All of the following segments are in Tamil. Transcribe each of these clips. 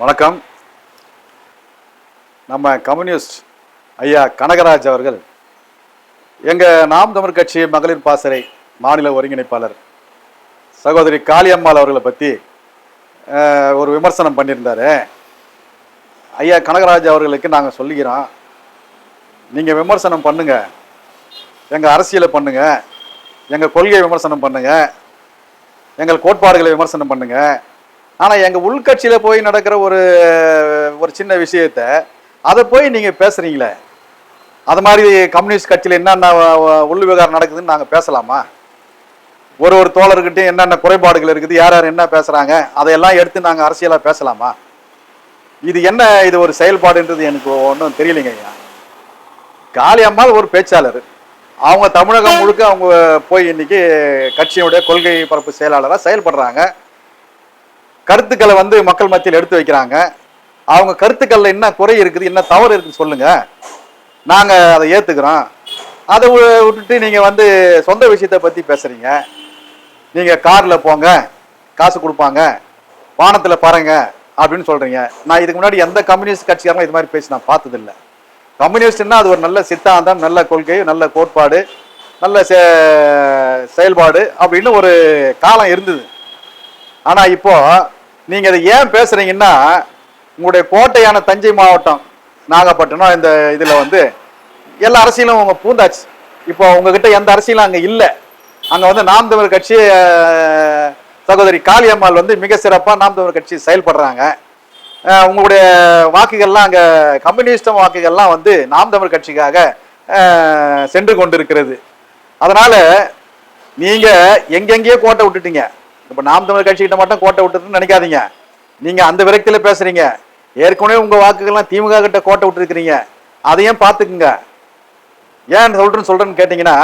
வணக்கம். நம்ம கம்யூனிஸ்ட் ஐயா கனகராஜ் அவர்கள் எங்கள் நாம் தமிழ் கட்சி மகளிர் பாசறை மாநில ஒருங்கிணைப்பாளர் சகோதரி காளியம்மாள் அவர்களை பற்றி ஒரு விமர்சனம் பண்ணியிருந்தார். ஐயா கனகராஜ் அவர்களுக்கு நாங்கள் சொல்லிக்கிறோம் நீங்கள் விமர்சனம் பண்ணுங்க. எங்கள் அரசியலை பண்ணுங்க. எங்கள் கொள்கை விமர்சனம் பண்ணுங்க. எங்கள் கோட்பாடுகளை விமர்சனம் பண்ணுங்கள் ஆனால் எங்கள் உள்கட்சியில் போய் நடக்கிற ஒரு ஒரு சின்ன விஷயத்த அதை போய் நீங்கள் பேசுகிறீங்களே அது மாதிரி கம்யூனிஸ்ட் கட்சியில் என்னென்ன உள் விவகாரம் நடக்குதுன்னு நாங்கள் பேசலாமா? ஒரு ஒரு தோழர்கிட்டையும் என்னென்ன குறைபாடுகள் இருக்குது யார் யார் என்ன பேசுகிறாங்க அதையெல்லாம் எடுத்து நாங்கள் அரசியலாக பேசலாமா? இது என்ன இது ஒரு செயல்பாடுன்றது எனக்கு ஒன்றும் தெரியலைங்க ஐயா. காளியம்மாள் ஒரு பேச்சாளர். அவங்க தமிழகம் முழுக்க அவங்க போய் இன்னைக்கு கட்சியினுடைய கொள்கை பரப்பு செயலாளராக செயல்படுறாங்க. கருத்துக்களை வந்து மக்கள் மத்தியில் எடுத்து வைக்கிறாங்க. அவங்க கருத்துக்களில் என்ன குறை இருக்குது என்ன தவறு இருக்குதுன்னு சொல்லுங்க. நாங்கள் அதை ஏற்றுக்கிறோம் அதை விட்டுட்டு நீங்கள் வந்து சொந்த விஷயத்தை பற்றி பேசுகிறீங்க நீங்கள் காரில் போங்க காசு கொடுப்பாங்க வானத்தில் பாருங்க அப்படின்னு சொல்கிறீங்க நான் இதுக்கு முன்னாடி எந்த கம்யூனிஸ்ட் கட்சிக்காரங்களும் இது மாதிரி பேசி நான் பார்த்ததில்லை. கம்யூனிஸ்ட்னா அது ஒரு நல்ல சித்தாந்தம் நல்ல கொள்கை நல்ல கோட்பாடு நல்ல செ- செயல்பாடு அப்படின்னு ஒரு காலம் இருந்தது. ஆனால் இப்போது நீங்கள் அதை ஏன் பேசுகிறீங்கன்னா உங்களுடைய கோட்டையான தஞ்சை மாவட்டம் நாகப்பட்டினம் இந்த இதில் வந்து எல்லா அரசியலும் உங்கள் பூந்தாச்சு. இப்போ உங்ககிட்ட எந்த அரசியலும் அங்கே இல்லை. அங்கே வந்து நாம் தமிழர் கட்சி சகோதரி காளியம்மாள் வந்து மிக சிறப்பாக நாம் தமிழர் கட்சி செயல்படுறாங்க. உங்களுடைய வாக்குகள்லாம் அங்கே கம்யூனிஸ்டம் வாக்குகள்லாம் வந்து நாம் தமிழர் கட்சிக்காக சென்று கொண்டிருக்கிறது. அதனால் நீங்கள் எங்கெங்கேயோ கோட்டை விட்டுட்டீங்க. இப்போ நாம் தமிழர் கட்சிகிட்ட மட்டும் கோட்டை விட்டுருன்னு நினைக்காதீங்க. நீங்கள் அந்த விரக்தியில் பேசுகிறீங்க ஏற்கனவே உங்கள் வாக்குகள்லாம் திமுக கிட்ட கோட்டை விட்டுருக்கிறீங்க. அதையும் பார்த்துக்குங்க. ஏன் சொல்கிறேன்னு சொல்கிறேன்னு கேட்டிங்கன்னா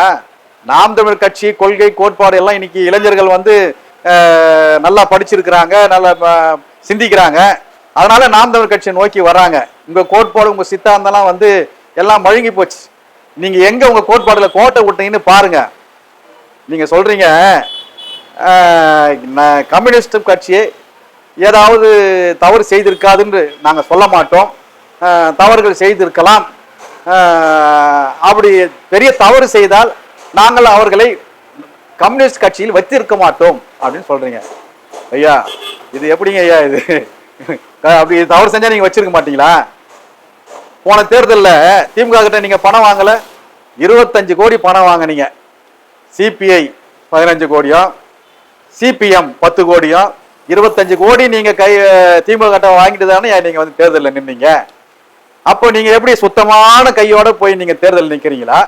நாம் தமிழ் கட்சி கொள்கை கோட்பாடு எல்லாம் இன்னைக்கு இளைஞர்கள் வந்து நல்லா படிச்சிருக்கிறாங்க நல்லா சிந்திக்கிறாங்க. அதனால நாம் தமிழ் கட்சியை நோக்கி வராங்க. உங்க கோட்பாடு உங்க சித்தாந்தம்லாம் வந்து எல்லாம் மழுங்கி போச்சு. நீங்க எங்க உங்க கோட்பாடுல கோட்டை விட்டீங்கன்னு பாருங்க. நீங்க சொல்றீங்க கம்யூனிஸ்ட் கட்சியை ஏதாவது தவறு செய்திருக்காதுன்னு நாங்கள் சொல்ல மாட்டோம். தவறுகள் செய்திருக்கலாம். அப்படி பெரிய தவறு செய்தால் நாங்கள் அவர்களை கம்யூனிஸ்ட் கட்சியில் வைத்திருக்க மாட்டோம் அப்படின்னு சொல்றீங்க. ஐயா இது எப்படிங்க ஐயா இது? அப்படி தவறு செஞ்சா நீங்க வச்சிருக்க மாட்டீங்களா? போன தேர்தலில் திமுக கிட்ட நீங்க பணம் வாங்கல. இருபத்தஞ்சு கோடி பணம் வாங்குனீங்க. சிபிஐ பதினஞ்சு கோடியும் சிபிஎம் பத்து கோடியும் இருபத்தஞ்சு கோடி நீங்க கை திமுக கிட்ட வாங்கிட்டு தானே நீங்க வந்து தேர்தலில் நின்னீங்க? அப்போ நீங்க எப்படி சுத்தமான கையோட போய் நீங்க தேர்தல் நிக்கிறீங்களா?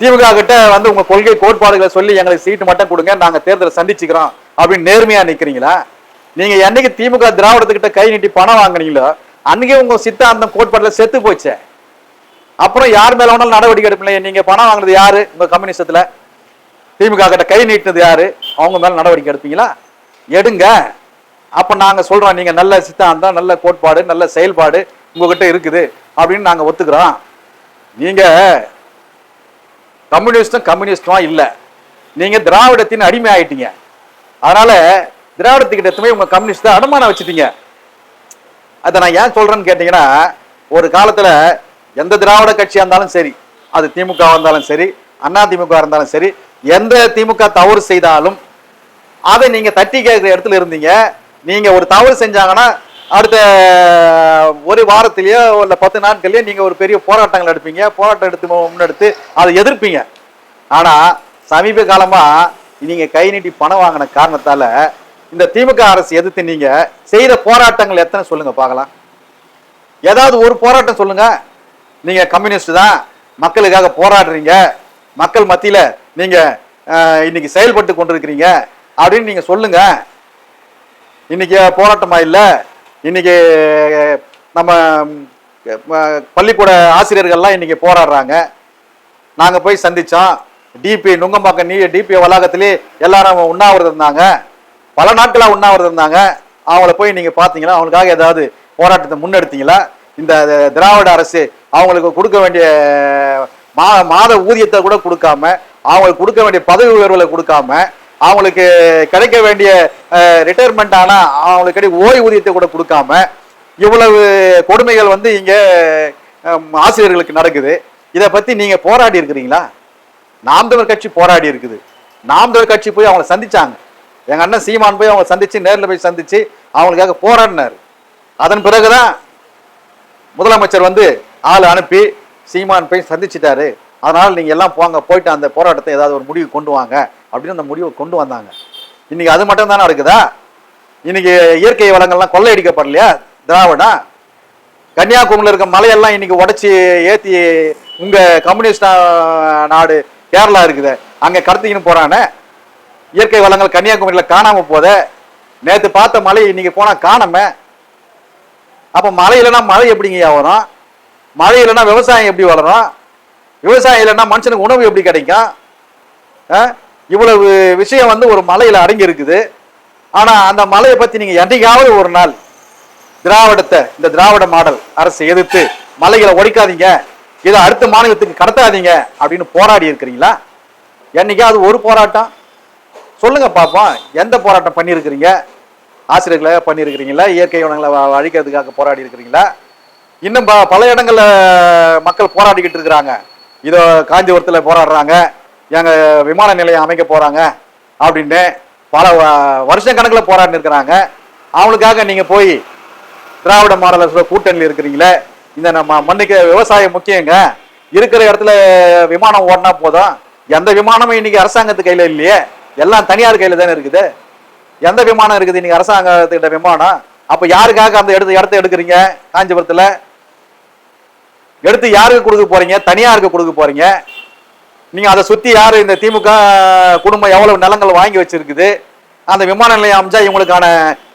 திமுக கிட்ட வந்து உங்க கொள்கை கோட்பாடுகளை சொல்லி எங்களுக்கு சீட்டு மட்டும் கொடுங்க நாங்க தேர்தலை சந்திச்சுக்கிறோம் அப்படின்னு நேர்மையா நிக்கிறீங்களா? நீங்க என்னைக்கு திமுக திராவிடத்துக்கிட்ட கை நீட்டி பணம் வாங்குனீங்களோ அன்னைக்கே உங்க சித்தாந்தம் கோட்பாடுல செத்து போச்சே. அப்புறம் யார் மேல வேணாலும் நடவடிக்கை எடுப்பில்லையே நீங்க பணம் வாங்குனது யாரு? உங்க கம்யூனிஸ்டத்துல திமுக கிட்ட கை நீட்டினது யாரு? அவங்க மேல நடவடிக்கை எடுப்பீங்களா எடுங்க. அப்ப நாங்க சொல்றோம் நீங்க நல்ல சித்தாந்தம் நல்ல கோட்பாடு நல்ல செயல்பாடு உங்ககிட்ட இருக்குது அப்படின்னு நாங்க ஒத்துக்கிறோம். நீங்க கம்யூனிஸ்டும் கம்யூனிஸ்டும் இல்ல. நீங்க திராவிடத்தின் அடிமை ஆயிட்டீங்க. அதனால திராவிடத்துக்கிட்ட எத்தனை உங்க கம்யூனிஸ்ட் அடமானம் வச்சுட்டீங்க. அதை நான் ஏன் சொல்றேன்னு கேட்டீங்கன்னா ஒரு காலத்துல எந்த திராவிட கட்சியா இருந்தாலும் சரி அது திமுக இருந்தாலும் சரி அண்ணா திமுக இருந்தாலும் சரி எந்த திமுக தவறு செய்தாலும் அதை நீங்க தட்டி கேட்குற இடத்துல இருந்தீங்க. நீங்க ஒரு தவறு செஞ்சாங்கன்னா அடுத்த ஒரு வாரத்திலேயோ இல்ல பத்து நாட்கள்லயோ நீங்க ஒரு பெரிய போராட்டங்கள் எடுப்பீங்க. போராட்டம் எடுத்து முன்னெடுத்து அதை எதிர்ப்பீங்க. ஆனா சமீப காலமா நீங்க கை நீட்டி பணம் வாங்கின காரணத்தால இந்த திமுக அரசு எதிர்த்து நீங்க செய்த போராட்டங்கள் எத்தனை சொல்லுங்க பார்க்கலாம். ஏதாவது ஒரு போராட்டம் சொல்லுங்க. நீங்க கம்யூனிஸ்ட் தான். மக்களுக்காக போராடுறீங்க. மக்கள் மத்தியில நீங்கள் இன்னைக்கு செயல்பட்டு கொண்டிருக்கிறீங்க அப்படின்னு நீங்கள் சொல்லுங்க. இன்னைக்கு போராட்டமா இல்லை? இன்னைக்கு நம்ம பள்ளிக்கூட ஆசிரியர்கள்லாம் இன்னைக்கு போராடுறாங்க. நாங்கள் போய் சந்தித்தோம் டிபி நுங்கம்பாக்கம் நீ டிபி வளாகத்திலே எல்லாரும் உண்ணாவிரதம் இருந்தாங்க. பல நாட்களாக உண்ணாவிரதம் இருந்தாங்க. அவங்கள போய் நீங்கள் பார்த்தீங்கன்னா அவங்களுக்காக ஏதாவது போராட்டத்தை முன்னெடுத்தீங்களா? இந்த திராவிட அரசு அவங்களுக்கு கொடுக்க வேண்டிய மா மாத ஊதியத்தை கூட கொடுக்காம அவங்களுக்கு கொடுக்க வேண்டிய பதவி உயர்வுகளை கொடுக்காம அவங்களுக்கு கிடைக்க வேண்டிய ரிட்டையர்மெண்ட் ஆனால் அவங்களுக்கு கிடைக்க ஓய்வூதியத்தை கூட கொடுக்காம இவ்வளவு கொடுமைகள் வந்து இங்கே ஆசிரியர்களுக்கு நடக்குது. இதை பற்றி நீங்கள் போராடி இருக்கிறீங்களா? நாம் தமிழ் கட்சி போராடி இருக்குது. நாம் தமிழ் கட்சி போய் அவங்கள சந்திச்சாங்க. எங்கள் அண்ணன் சீமான் போய் அவங்களை சந்தித்து நேரில் போய் சந்தித்து அவங்களுக்காக போராடினார். அதன் பிறகுதான் முதலமைச்சர் வந்து ஆள் அனுப்பி சீமான் போய் சந்திச்சிட்டாரு. அதனால் நீங்கள் எல்லாம் போங்க போயிட்டு அந்த போராட்டத்தை ஏதாவது ஒரு முடிவு கொண்டு வாங்க அப்படின்னு அந்த முடிவை கொண்டு வந்தாங்க. இன்றைக்கி அது மட்டும் தானே இருக்குதா இன்னைக்கு இயற்கை வளங்கள்லாம் கொள்ளையடிக்கப்படலையா? திராவிடா? கன்னியாகுமரியில் இருக்க மலையெல்லாம் இன்னைக்கு உடச்சி ஏற்றி உங்கள் கம்யூனிஸ்ட் நா- நாடு கேரளா இருக்குது. அங்கே கடத்திக்கின்னு போகிறானே இயற்கை வளங்கள் கன்னியாகுமரியில் காணாமல் போத. நேற்று பார்த்த மலை இன்னைக்கு போனால் காணாம. அப்போ மழை இல்லைன்னா மழை எப்படிங்கய்யா வரும்? மழை இல்லைன்னா விவசாயம் எப்படி வளரும்? விவசாயம் இல்லைன்னா மனுஷனுக்கு உணவு எப்படி கிடைக்கும்? ஆ? இவ்வளவு விஷயம் வந்து ஒரு மலையில் அடங்கி இருக்குது. ஆனால் அந்த மலையை பற்றி நீங்கள் என்றைக்காவது ஒரு நாள் திராவிடத்தை இந்த திராவிட மாடல் அரசை எதிர்த்து மலைகளை ஒழிக்காதீங்க. இதை அடுத்த மாநிலத்துக்கு கடத்தாதீங்க அப்படின்னு போராடி இருக்கிறீங்களா? என்னைக்காவது ஒரு போராட்டம்? சொல்லுங்கள் பார்ப்போம். எந்த போராட்டம் பண்ணியிருக்கிறீங்க? ஆசிரியர்களை பண்ணியிருக்கிறீங்களா? இயற்கை வளங்களை அழிக்கிறதுக்காக போராடி இருக்கிறீங்களா? இன்னும் ப பல இடங்களில் மக்கள் போராடிக்கிட்டு இருக்கிறாங்க. இதோ காஞ்சிபுரத்தில் போராடுறாங்க. எங்கள் விமான நிலையம் அமைக்க போகிறாங்க அப்படின்னு பல வ- வருஷ கணக்கில் போராடினிருக்கிறாங்க அவங்களுக்காக நீங்கள் போய் திராவிட மாடல கூட்டணியில் இருக்கிறீங்களே. இந்த நம்ம மண்ணுக்கு விவசாயம் முக்கியங்க. இருக்கிற இடத்துல விமானம் ஓடினா போதும். எந்த விமானமும் இன்னைக்கு அரசாங்கத்து கையில் இல்லையே. எல்லாம் தனியார் கையில் தானே இருக்குது. எந்த விமானம் இருக்குது இன்னைக்கு அரசாங்கத்துக்கிட்ட விமானம்? அப்போ யாருக்காக அந்த எடுத்து இடத்த எடுக்கிறீங்க? காஞ்சிபுரத்தில் எடுத்து யாருக்கு கொடுக்க போறீங்க? தனியாருக்கு கொடுக்க போறீங்க. நீங்க அதை சுத்தி யாரு இந்த திமுக குடும்பம் எவ்வளவு நிலங்கள் வாங்கி வச்சிருக்குது? அந்த விமான நிலையம் அமைச்சா இவங்களுக்கான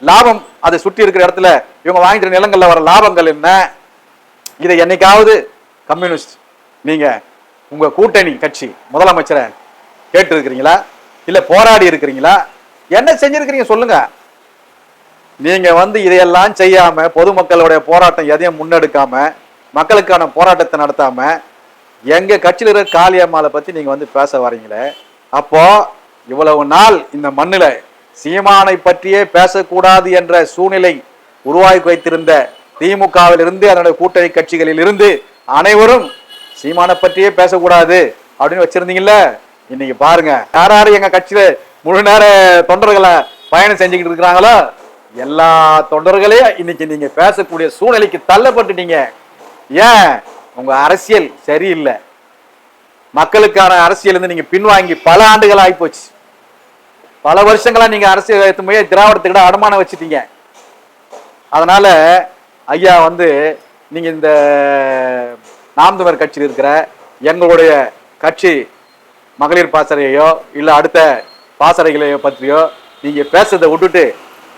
லாபம் அதை சுற்றி இருக்கிற இடத்துல இவங்க வாங்கிட்டு நிலங்கள்ல வர லாபங்கள் என்ன? இதை என்னைக்காவது கம்யூனிஸ்ட் நீங்க உங்க கூட்டணி கட்சி முதலமைச்சரை கேட்டு இருக்கிறீங்களா இல்ல போராடி இருக்கிறீங்களா? என்ன செஞ்சிருக்கிறீங்க சொல்லுங்க. நீங்க வந்து இதையெல்லாம் செய்யாம பொதுமக்களுடைய போராட்டம் எதையும் முன்னெடுக்காம மக்களுக்கான போராட்டத்தை நடத்தாம எங்க கட்சியில் இருக்கிற காளியம்மாளை பத்தி நீங்க வந்து பேச வரீங்களே? அப்போ இவ்வளவு நாள் இந்த மண்ணில் சீமானை பற்றியே பேசக்கூடாது என்ற சூழ்நிலை உருவாக்கி வைத்திருந்த திமுகவில் இருந்து அதனுடைய கூட்டணி கட்சிகளில் இருந்து அனைவரும் சீமானை பற்றியே பேசக்கூடாது அப்படின்னு வச்சிருந்தீங்கல்ல? இன்னைக்கு பாருங்க யார் யார் எங்க கட்சியில முழு நேர தொண்டர்களை பயணம் செஞ்சுக்கிட்டு இருக்கிறாங்களோ எல்லா தொண்டர்களையும் இன்னைக்கு நீங்க பேசக்கூடிய சூழ்நிலைக்கு தள்ளப்பட்டுட்டீங்க. ஏன்? உங்க அரசியல் சரியில்லை. மக்களுக்கான அரசியல் இருந்து நீங்க பின்வாங்கி பல ஆண்டுகள் ஆகிப்போச்சு பல வருஷங்களா நீங்க அரசியல் எடுத்து போய் திராவிடத்துக்கிட்ட அடமானம் வச்சுட்டீங்க. அதனால ஐயா வந்து நீங்க இந்த நாம்தவர் கட்சியில் இருக்கிற எங்களுடைய கட்சி மகளிர் பாசறையோ இல்ல அடுத்த பாசறைகளையோ பற்றியோ நீங்க பேசுறதை விட்டுட்டு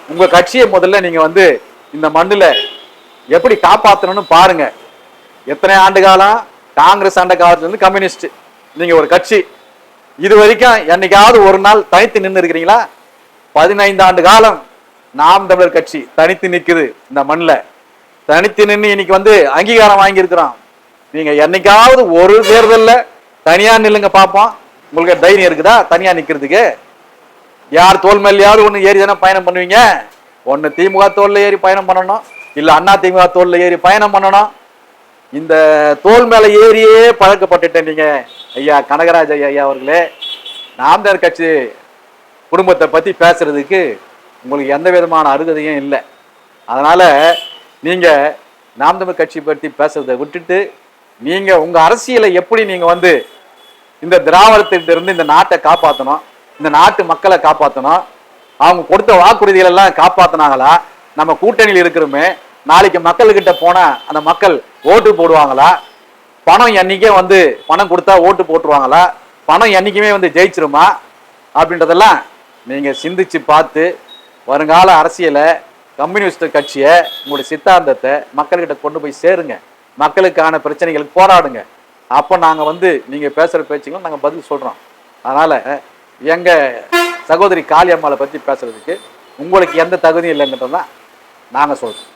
உங்க கட்சியை முதல்ல நீங்க வந்து இந்த மண்ணில் எப்படி காப்பாற்றணும்னு பாருங்கள் எத்தனை ஆண்டு காலம்? காங்கிரஸ் ஆண்ட காலத்துல இருந்து கம்யூனிஸ்ட். நீங்க ஒரு கட்சி. இது வரைக்கும் என்னைக்காவது ஒரு நாள் தனித்து நின்று இருக்கிறீங்களா? பதினைந்து ஆண்டு காலம் நாம் தமிழர் கட்சி தனித்து நிற்குது இந்த மண்ணில். தனித்து நின்று இன்னைக்கு வந்து அங்கீகாரம் வாங்கியிருக்கிறோம். நீங்க என்னைக்காவது ஒரு தேர்தலில் தனியா நில்லுங்க பார்ப்போம் உங்களுக்கு தைரியம் இருக்குதா? தனியா நிற்கிறதுக்கு யார் தோல் மேலேயாவது ஒன்று ஏறி தானே பயணம் பண்ணுவீங்க? ஒன்று திமுக தோல்ல ஏறி பயணம் பண்ணணும். இல்லை அண்ணா திமுக தோல்ல ஏறி பயணம் பண்ணணும். இந்த தோல் மேலே ஏறியே பழக்கப்பட்டுட்டேன் நீங்க. ஐயா கனகராஜ் ஐயா அவர்களே நாம்தர் கட்சி குடும்பத்தை பத்தி பேசுறதுக்கு உங்களுக்கு எந்த விதமான அருகதையும் இல்லை. அதனால நீங்க நாம் தமிழ் கட்சி பற்றி பேசுறதை விட்டுட்டு நீங்க உங்க அரசியலை எப்படி நீங்க வந்து இந்த திராவிடத்திட்ட இருந்து இந்த நாட்டை காப்பாற்றணும் இந்த நாட்டு மக்களை காப்பாற்றணும் அவங்க கொடுத்த வாக்குறுதிகளெல்லாம் காப்பாற்றினாங்களா நம்ம கூட்டணியில் இருக்கிறோமே நாளைக்கு மக்கள்கிட்ட போனால் அந்த மக்கள் ஓட்டு போடுவாங்களா? பணம் என்னைக்கே வந்து பணம் கொடுத்தா ஓட்டு போட்டுருவாங்களா? பணம் என்னைக்குமே வந்து ஜெயிச்சிருமா? அப்படின்றதெல்லாம் நீங்கள் சிந்திச்சு பார்த்து வருங்கால அரசியலை கம்யூனிஸ்ட் கட்சியை உங்களுடைய சித்தாந்தத்தை மக்கள்கிட்ட கொண்டு போய் சேருங்க. மக்களுக்கான பிரச்சனைகளுக்கு போராடுங்க. அப்போ நாங்கள் வந்து நீங்கள் பேசுகிற பேச்சுங்களும் நாங்கள் பதில் சொல்கிறோம் அதனால் எங்கள் சகோதரி காளியம்மாளை பற்றி பேசுகிறதுக்கு உங்களுக்கு எந்த தகுதியும் இல்லைன்றதான் நாங்கள் சொல்கிறோம்